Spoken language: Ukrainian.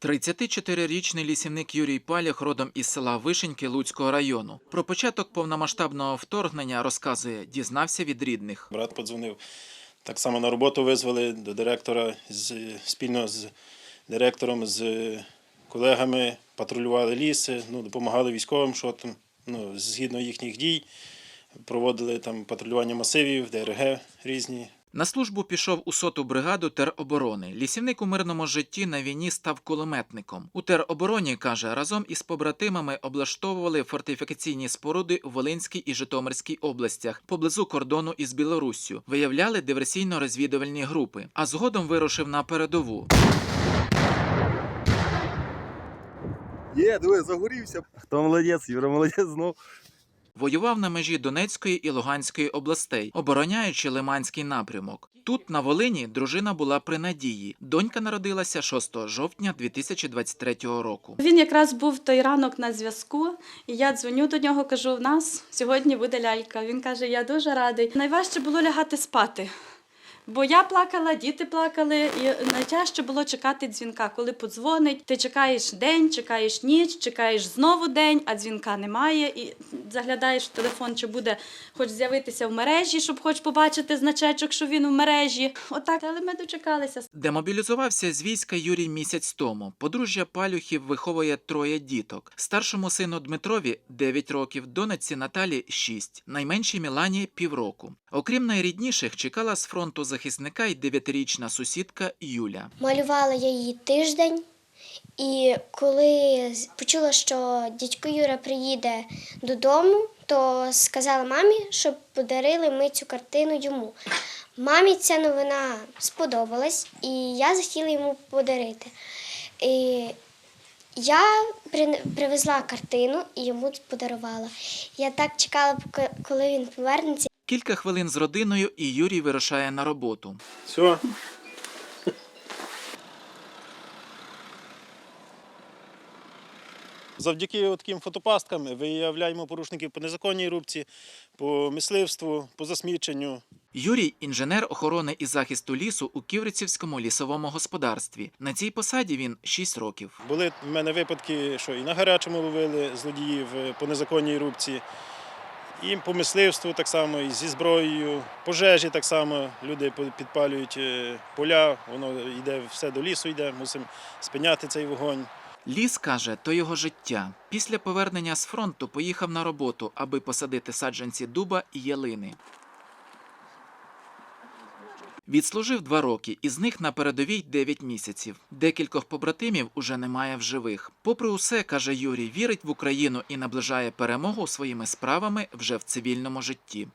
34-річний лісівник Юрій Палях родом із села Вишеньки Луцького району. Про початок повномасштабного вторгнення розказує, дізнався від рідних. Брат подзвонив. Так само на роботу визвали до директора з, спільно з директором, з колегами, патрулювали ліси, ну, допомагали військовим, що там, ну, згідно їхніх дій, проводили там патрулювання масивів, ДРГ різні. На службу пішов у соту бригаду тероборони. Лісівник у мирному житті на війні став кулеметником. У теробороні каже, разом із побратимами облаштовували фортифікаційні споруди у Волинській і Житомирській областях поблизу кордону із Білоруссю. Виявляли диверсійно-розвідувальні групи, а згодом вирушив на передову. Є, диви, загорівся. Хто молодець, Юра, молодець знов. Воював на межі Донецької і Луганської областей, обороняючи Лиманський напрямок. Тут, на Волині, дружина була при надії. Донька народилася 6 жовтня 2023 року. Він якраз був той ранок на зв'язку, і я дзвоню до нього, кажу: в нас сьогодні буде лялька. Він каже: Я дуже радий. Найважче було лягати спати. Бо я плакала, діти плакали, і найтяжче було чекати дзвінка. Коли подзвонить, ти чекаєш день, чекаєш ніч, чекаєш знову день, а дзвінка немає. І заглядаєш в телефон, чи буде хоч з'явитися в мережі, щоб хоч побачити значечок, що він в мережі. Отак, але ми дочекалися. Демобілізувався з війська Юрій місяць тому. Подружжя Палюхів виховує троє діток. Старшому сину Дмитрові 9 років, донеці Наталі 6, найменшій Мілані півроку. Окрім найрідніших, чекала з фронту захисника й дев'ятирічна сусідка Юля. Малювала я її тиждень, і коли почула, що дядько Юра приїде додому, то сказала мамі, щоб подарили ми цю картину йому. Мамі ця новина сподобалась, і я захотіла йому подарити. І я привезла картину і йому подарувала. Я так чекала, коли він повернеться. Кілька хвилин з родиною, і Юрій вирушає на роботу. Все. Завдяки таким фотопасткам виявляємо порушників по незаконній рубці, по мисливству, по засміченню. Юрій інженер охорони і захисту лісу у Ківрицівському лісовому господарстві. На цій посаді він 6 років. Були в мене випадки, що і на гарячому ловили злодіїв по незаконній рубці, і по мисливству так само, і зі зброєю, пожежі так само. Люди підпалюють е, поля, воно йде все до лісу, йде, мусимо спиняти цей вогонь. Ліс каже, то його життя. Після повернення з фронту поїхав на роботу, аби посадити саджанці дуба і ялини. Відслужив два роки, із них на передовій 9 місяців. Декількох побратимів уже немає в живих. Попри усе, каже Юрій, вірить в Україну і наближає перемогу своїми справами вже в цивільному житті.